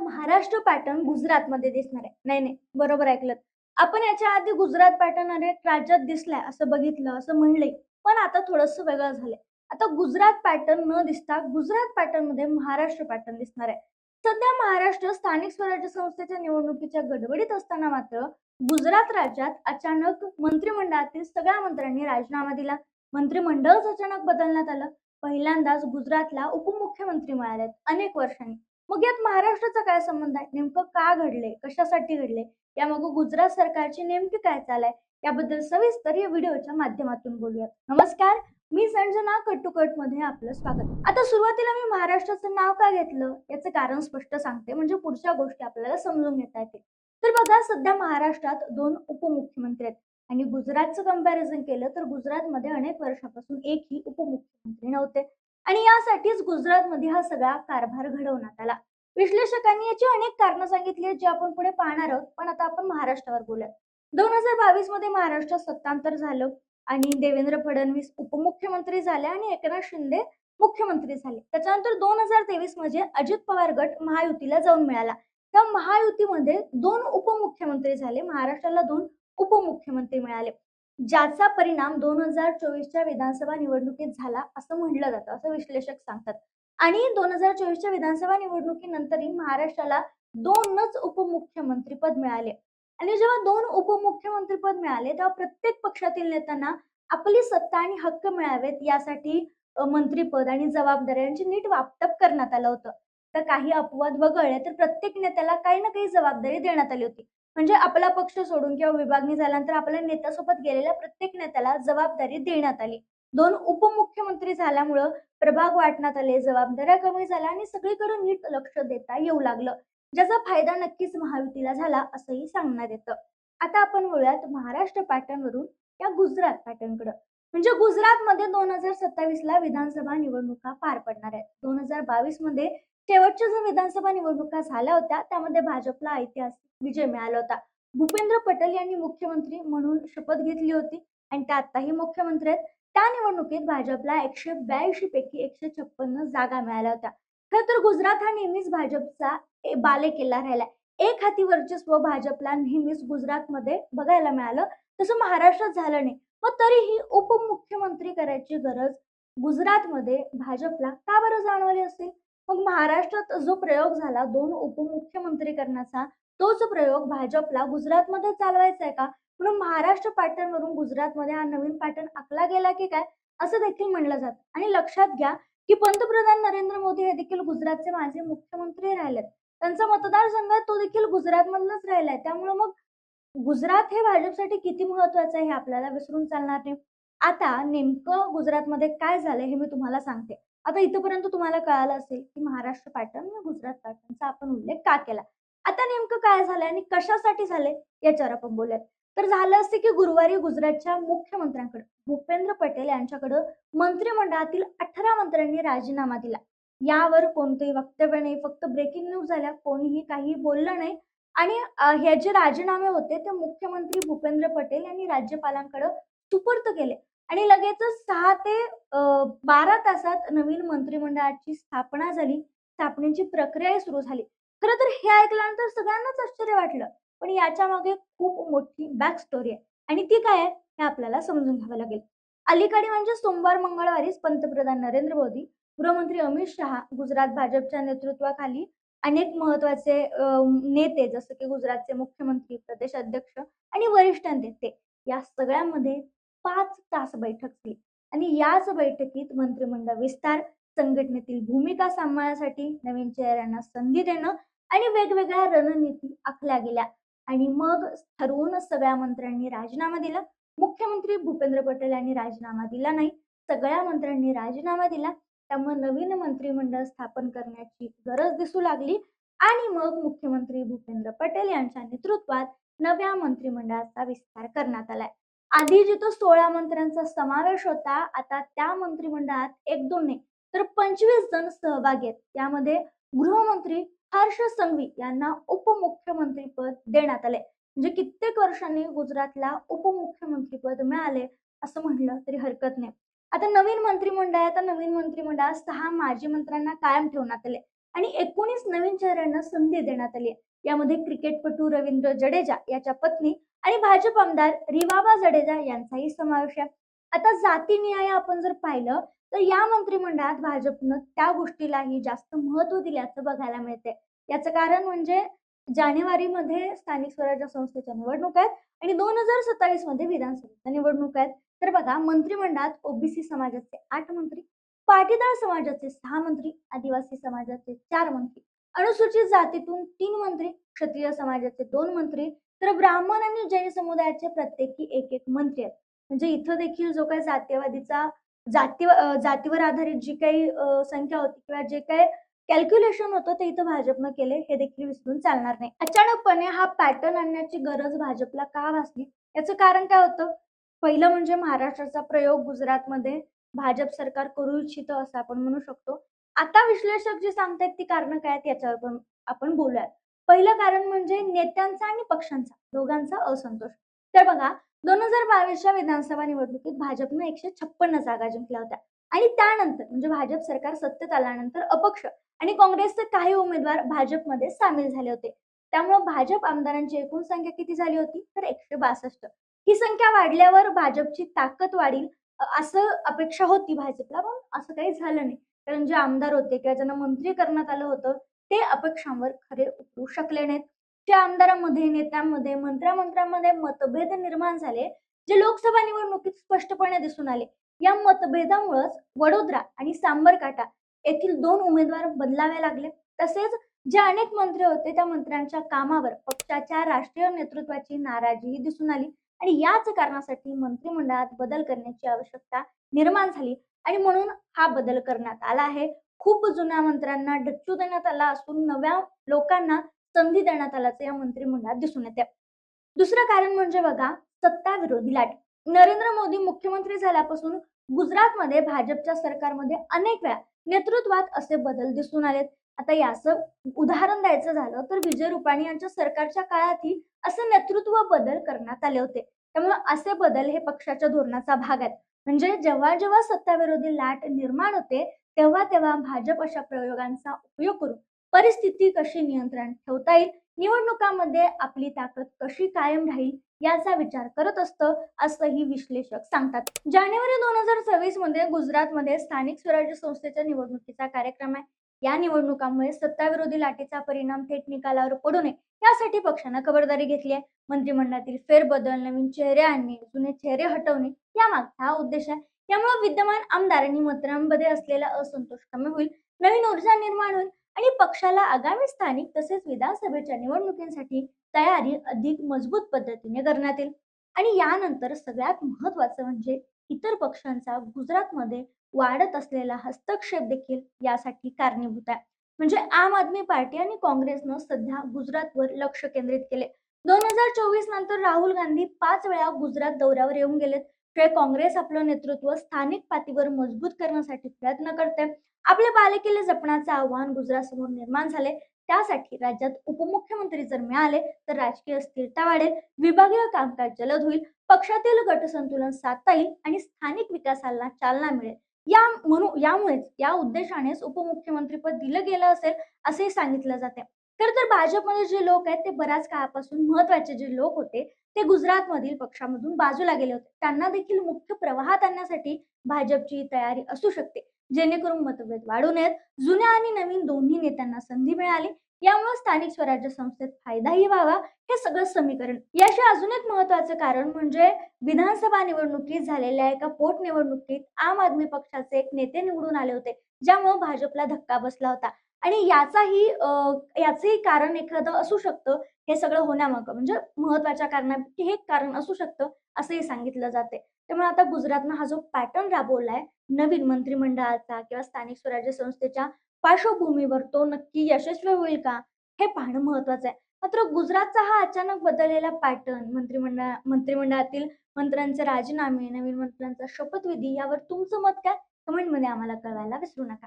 Maharashtra pattern गुजरातमध्ये दिसणार आहे. नाही नाही बरोबर ऐकलं. आपण याच्या आधी गुजरात पॅटर्न अनेक राज्यात दिसलाय असं बघितलं असं म्हणलंय. पण आता थोडंसं वेगळं झालंय. आता गुजरात पॅटर्न न दिसता गुजरात पॅटर्नमध्ये महाराष्ट्र पॅटर्न दिसणार आहे. सध्या महाराष्ट्र स्थानिक स्वराज्य संस्थेच्या निवडणुकीच्या गडबडीत असताना मात्र गुजरात राज्यात अचानक मंत्रिमंडळातील सगळ्या मंत्र्यांनी राजीनामा दिला. मंत्रिमंडळच अचानक बदलण्यात आलं. पहिल्यांदाच गुजरातला उपमुख्यमंत्री मिळालेत अनेक वर्षांनी. मग यात महाराष्ट्राचा काय संबंध आहे? नेमकं का घडले कशासाठी घडले यामागे गुजरात सरकारची नेमकी काय चाल आहे याबद्दल सविस्तर या व्हिडिओच्या माध्यमातून बोलूयात. नमस्कार मी संजना कट्टुकटमध्ये आपलं स्वागत. आता सुरुवातीला मी महाराष्ट्राचं नाव का घेतलं? याचं कारण स्पष्ट सांगते म्हणजे पुढच्या गोष्टी आपल्याला समजून घेता येतील. तर बघा सध्या महाराष्ट्रात दोन उपमुख्यमंत्री आहेत. आणि गुजरातचं कंपॅरिझन केलं तर गुजरातमध्ये अनेक वर्षापासून एकही उपमुख्यमंत्री नव्हते. आणि यासाठीच गुजरातमध्ये हा सगळा कारभार घडवण्यात आला. विश्लेषकांनी याची अनेक कारणं सांगितली आहेत जी आपण पुढे पाहणार आहोत पण आता आपण महाराष्ट्रावर बोलूया दोन हजार बावीसमध्ये महाराष्ट्रात सत्तांतर झालं आणि देवेंद्र फडणवीस उपमुख्यमंत्री झाले आणि एकनाथ शिंदे मुख्यमंत्री झाले. त्याच्यानंतर दोन हजार तेवीसमध्ये अजित पवार गट महायुतीला जाऊन मिळाला. त्या महायुतीमध्ये दोन उपमुख्यमंत्री झाले. महाराष्ट्राला दोन उपमुख्यमंत्री मिळाले. ज्याचा परिणाम दोन हजार चोवीसच्या विधानसभा निवडणुकीत झाला असं म्हटलं जातं असं विश्लेषक सांगतात. आणि दोन हजार चोवीसच्या विधानसभा निवडणुकीनंतरही महाराष्ट्राला दोनच उपमुख्यमंत्रीपद मिळाले. आणि जेव्हा दोन उपमुख्यमंत्रीपद मिळाले तेव्हा प्रत्येक पक्षातील नेत्यांना आपली सत्ता आणि हक्क मिळावेत यासाठी मंत्रीपद आणि जबाबदाऱ्या यांची नीट वाटप करण्यात आलं होतं. तर काही अपवाद वगळले तर प्रत्येक नेत्याला काही ना काही जबाबदारी देण्यात आली होती. म्हणजे आपला पक्ष सोडून किंवा विभागणी झाल्यानंतर आपल्या नेत्यासोबत गेलेल्या प्रत्येक नेत्याला जबाबदारी देण्यात आली. दोन उपमुख्यमंत्री झाल्यामुळं प्रभाग वाटण्यात आले जबाबदाऱ्या कमी झाल्या आणि सगळीकडे नीट लक्ष देता येऊ लागलं. ज्याचा फायदा नक्कीच महायुतीला झाला असंही सांगण्यात येतं. आता आपण वळूयात महाराष्ट्र पॅटर्न वरून या गुजरात पॅटर्नकडे. म्हणजे गुजरातमध्ये दोन हजार सत्तावीस ला विधानसभा निवडणुका पार पडणार आहेत. दोन हजार बावीसमध्ये शेवटच्या ज्या विधानसभा निवडणुका झाल्या होत्या त्यामध्ये भाजपला ऐतिहासिक विजय मिळाला होता. भूपेंद्र पटेल यांनी मुख्यमंत्री म्हणून शपथ घेतली होती आणि ते आताही मुख्यमंत्री आहेत. त्या निवडणुकीत भाजपला एकशे ब्याऐंशी पैकी एकशे छप्पन्न जागा मिळाल्या होत्या. खर तर गुजरात हा नेहमीच भाजपचा बाले बालेकिल्ला राहिला. एक हाती वर्चस्व भाजपला नेहमीच गुजरातमध्ये बघायला मिळालं. तसं महाराष्ट्रात झालं नाही. मग तरीही उपमुख्यमंत्री करायची गरज गुजरातमध्ये भाजपला का बरं जाणवली असेल? मग महाराष्ट्रात जो प्रयोग झाला दोन उपमुख्यमंत्री करण्याचा तोच प्रयोग भाजपला गुजरातमध्ये चालवायचा आहे का? म्हणून महाराष्ट्र पॅटर्न वरून गुजरातमध्ये हा नवीन पॅटर्न आखला गेला की काय? असं देखील म्हणलं जातं. आणि लक्षात घ्या की पंतप्रधान नरेंद्र मोदी हे देखील गुजरातचे माजी मुख्यमंत्री राहिलेत. त्यांचा मतदारसंघ तो देखील गुजरातमधूनच राहिलाय. त्यामुळे मग गुजरात हे भाजपसाठी किती महत्वाचं आहे हे आपल्याला विसरून चालणार नाही. आता नेमकं गुजरातमध्ये काय झालंय हे मी तुम्हाला सांगते. आता इथपर्यंत तुम्हाला कळालं असेल की महाराष्ट्र पॅटर्न गुजरात पॅटर्नचा आपण उल्लेख का केला? आता नेमकं काय झालंय आणि कशासाठी झालंय याच्यावर आपण बोलूयात. तर झालं असते की गुरुवारी गुजरातच्या मुख्यमंत्र्यांकडे भूपेंद्र पटेल यांच्याकडे मंत्रिमंडळातील अठरा मंत्र्यांनी राजीनामा दिला. यावर कोणतेही वक्तव्य नाही फक्त ब्रेकिंग न्यूज झाल्या कोणीही काही बोललं नाही. आणि हे जे राजीनामे होते ते मुख्यमंत्री भूपेंद्र पटेल यांनी राज्यपालांकडे सुपूर्द केले. आणि लगेचच सहा ते बारा तासात नवीन मंत्रिमंडळाची स्थापना झाली. स्थापनेची प्रक्रिया सुरू झाली. खरं तर हे ऐकल्यानंतर सगळ्यांनाच आश्चर्य वाटलं. पण याच्या मागे खूप मोठी बॅक स्टोरी आहे. आणि ती काय आहे? हे आपल्याला समजून घ्यावं लागेल. अलीकडे म्हणजे सोमवार मंगळवारीच पंतप्रधान नरेंद्र मोदी गृहमंत्री अमित शहा गुजरात भाजपच्या नेतृत्वाखाली अनेक महत्त्वाचे नेते जसं की गुजरातचे मुख्यमंत्री प्रदेश अध्यक्ष आणि वरिष्ठ नेते या सगळ्यामध्ये पाच तास बैठक झाली. आणि याच बैठकीत मंत्रिमंडळ विस्तार संघटनेतील भूमिका सांभाळण्यासाठी नवीन चेहऱ्यांना संधी देणं आणि वेगवेगळ्या रणनीती आखल्या गेल्या. आणि मग ठरवून सगळ्या मंत्र्यांनी राजीनामा दिला. मुख्यमंत्री भूपेंद्र पटेल यांनी राजीनामा दिला नाही. सगळ्या मंत्र्यांनी राजीनामा दिला. त्यामुळे नवीन मंत्रिमंडळ स्थापन करण्याची गरज दिसू लागली. आणि मग मुख्यमंत्री भूपेंद्र पटेल यांच्या नेतृत्वात नव्या मंत्रिमंडळाचा विस्तार करण्यात आलाय. आधी जिथं सोळा मंत्र्यांचा समावेश होता आता त्या मंत्रिमंडळात एक दोन नाही तर पंचवीस जण सहभागी आहेत. त्यामध्ये गृहमंत्री हर्ष संघवी यांना उपमुख्यमंत्रीपद देण्यात आले. म्हणजे कित्येक वर्षांनी गुजरातला उपमुख्यमंत्रीपद मिळाले असं म्हणलं तरी हरकत नाही. आता नवीन मंत्रिमंडळ आता नवीन मंत्रिमंडळात सहा माजी मंत्र्यांना कायम ठेवण्यात आले आणि एकोणीस नवीन चेहऱ्यांना संधी देण्यात आली आहे. यामध्ये क्रिकेटपटू रवींद्र जडेजा याच्या पत्नी आणि भाजप आमदार रिवाबा जडेजा यांचाही समावेश आहे. आता जातीनिहाय आपण जर पाहिलं तर या मंत्रिमंडळात भाजपनं त्या गोष्टीलाही जास्त महत्त्व दिल्याचं बघायला मिळते याचं कारण म्हणजे जानेवारीमध्ये स्थानिक स्वराज्य संस्थेच्या निवडणूक आहेत आणि दोन हजार सत्तावीसमध्ये विधानसभेच्या निवडणूक आहेत. तर बघा मंत्रिमंडळात ओबीसी समाजाचे आठ मंत्री पाटीदार समाजाचे सहा मंत्री आदिवासी समाजाचे चार मंत्री अनुसूचित जातीतून तीन मंत्री क्षत्रिय समाजाचे दोन मंत्री तर ब्राह्मण आणि जैन समुदायाचे प्रत्येकी एक एक मंत्री आहेत. म्हणजे इथं देखील जो काही जातीयवादीचा जाती जातीवर आधारित जी काही संख्या होती किंवा जे काही कॅल्क्युलेशन होतं ते इथं भाजपनं केले हे देखील विसरून चालणार नाही. अचानकपणे हा पॅटर्न आणण्याची गरज भाजपला का भासली? याचं कारण काय होतं? पहिलं म्हणजे महाराष्ट्राचा प्रयोग गुजरातमध्ये भाजप सरकार करू इच्छितं असं आपण म्हणू शकतो. आता विश्लेषक जे सांगतायत ती कारणं काय आहेत याच्यावर पण आपण बोलूयात. पहिलं कारण म्हणजे नेत्यांचा आणि पक्षांचा दोघांचा असंतोष. तर बघा दोन हजार बावीसच्या विधानसभा निवडणुकीत भाजपनं एकशे छप्पन्न जागा जिंकल्या होत्या. आणि त्यानंतर म्हणजे भाजप सरकार सत्तेत आल्यानंतर अपक्ष आणि काँग्रेसचे काही उमेदवार भाजपमध्ये सामील झाले होते. त्यामुळे भाजप आमदारांची एकूण संख्या किती झाली होती? तर एकशे बासष्ट. ही संख्या वाढल्यावर भाजपची ताकद वाढील असं अपेक्षा होती भाजपला पण असं काही झालं नाही. कारण जे आमदार होते किंवा ज्यांना मंत्री करण्यात आलं होतं ते अपेक्षांवर खरे उतरू शकले नाहीत. त्या आमदारांमध्ये नेत्यांमध्ये मंत्र्यामंत्र्यांमध्ये मतभेद निर्माण झाले जे लोकसभा निवडणुकीत स्पष्टपणे दिसून आले. या मतभेदामुळेच वडोदरा आणि सांबरकाटा येथील दोन उमेदवार बदलावे लागले. तसेच जे अनेक मंत्री होते त्या मंत्र्यांच्या कामावर पक्षाच्या राष्ट्रीय नेतृत्वाची नाराजीही दिसून आली आणि याच कारणासाठी मंत्रिमंडळात बदल करण्याची आवश्यकता निर्माण झाली आणि म्हणून हा बदल करण्यात आला आहे. खूप जुन्या मंत्र्यांना डच्चू देण्यात आला असून नव्या लोकांना संधी देण्यात आल्याचं या मंत्रिमंडळात दिसून येते दुसरं कारण म्हणजे बघा सत्ता विरोधी लाट. नरेंद्र मोदी मुख्यमंत्री झाल्यापासून गुजरातमध्ये भाजपच्या सरकारमध्ये अनेक वेळा नेतृत्वात असे बदल दिसून आलेत. आता याचं उदाहरण द्यायचं झालं तर विजय रुपाणी यांच्या सरकारच्या काळातही असे नेतृत्व बदल करण्यात आले होते. त्यामुळे असे बदल हे पक्षाच्या धोरणाचा भाग आहेत. म्हणजे जेव्हा जेव्हा सत्ताविरोधी लाट निर्माण होते तेव्हा तेव्हा भाजप अशा प्रयोगांचा उपयोग करून परिस्थिती कशी नियंत्रण ठेवता येईल? निवडणुकांमध्ये आपली ताकद कशी कायम राहील? याचा विचार करत असतं असंही विश्लेषक सांगतात. जानेवारी दोन हजार सव्वीसमध्ये गुजरातमध्ये स्थानिक स्वराज्य संस्थेच्या निवडणुकीचा कार्यक्रम आहे. या निवडणुकांमुळे सत्ताविरोधी लाटेचा परिणाम थेट निकालावर पडू नये यासाठी पक्षानं खबरदारी घेतली आहे. मंत्रिमंडळातील फेरबदल नवीन चेहरे आणणे जुने चेहरे हटवणे यामागचा हा उद्देश आहे. यामुळे विद्यमान आमदारांनी आणि मंत्र्यांमध्ये असलेला असंतोष कमी होईल. नवीन ऊर्जा निर्माण होईल. आणि पक्षाला आगामी स्थानिक तसेच विधानसभेच्या निवडणुकींसाठी तयारी अधिक मजबूत पद्धतीने करण्यात येईल. आणि यानंतर सगळ्यात महत्वाचं म्हणजे इतर पक्षांचा गुजरातमध्ये वाढत असलेला हस्तक्षेप देखील यासाठी कारणीभूत आहे. म्हणजे आम आदमी पार्टी आणि काँग्रेसनं सध्या गुजरातवर लक्ष केंद्रित केले. दोन हजार चोवीस नंतर राहुल गांधी पाच वेळा गुजरात दौऱ्यावर येऊन गेलेत. काँग्रेस आपलं नेतृत्व स्थानिक पातळीवर मजबूत करण्यासाठी प्रयत्न करते. आपले बालेकिल्ले जपण्याचं आव्हान गुजरात समोर निर्माण झाले त्यासाठी राज्यात उपमुख्यमंत्री जर मिळाले तर राजकीय स्थिरता वाढेल विभागीय कामकाज जलद होईल पक्षातील गटसंतुलन साधता येईल आणि स्थानिक विकासाला चालना मिळेल. या म्हणू यामुळेच या उद्देशानेच उपमुख्यमंत्रीपद दिलं गेलं असेल असे सांगितलं जाते तर तर भाजपमध्ये जे लोक आहेत ते बऱ्याच काळापासून महत्त्वाचे जे लोक होते ते गुजरातमधील पक्षामधून बाजूला गेले होते. त्यांना देखील मुख्य प्रवाहात आणण्यासाठी भाजपची तयारी असू शकते. जेणेकरून मतभेद वाढू नयेत. जुन्या आणि नवीन दोन्ही नेत्यांना संधी मिळाली. यामुळे स्थानिक स्वराज्य संस्थेत फायदाही व्हावा. हे सगळं समीकरण. याशिवाय अजून एक महत्वाचं कारण म्हणजे विधानसभा निवडणुकीत झालेल्या एका पोटनिवडणुकीत आम आदमी पक्षाचे एक नेते निवडून आले होते. ज्यामुळे भाजपला धक्का बसला होता. आणि याचाही अं, याचंही कारण एखादं असू शकतं. हे सगळं होण्यामागं. म्हणजे महत्त्वाच्या कारणापैकी हे एक कारण असू शकतं. असंही सांगितलं जाते. त्यामुळे आता गुजरातनं हा जो पॅटर्न राबवलाय नवीन मंत्रिमंडळाचा किंवा स्थानिक स्वराज्य संस्थेच्या पार्श्वभूमीवर तो नक्की यशस्वी होईल का हे पाहणं महत्वाचं आहे. मात्र गुजरातचा हा अचानक बदललेला पॅटर्न मंत्रिमंडळ मंत्रिमंडळातील मंत्र्यांचे राजीनामे नवीन मंत्र्यांचा शपथविधी यावर तुमचं मत काय? कमेंटमध्ये आम्हाला कळवायला विसरू नका.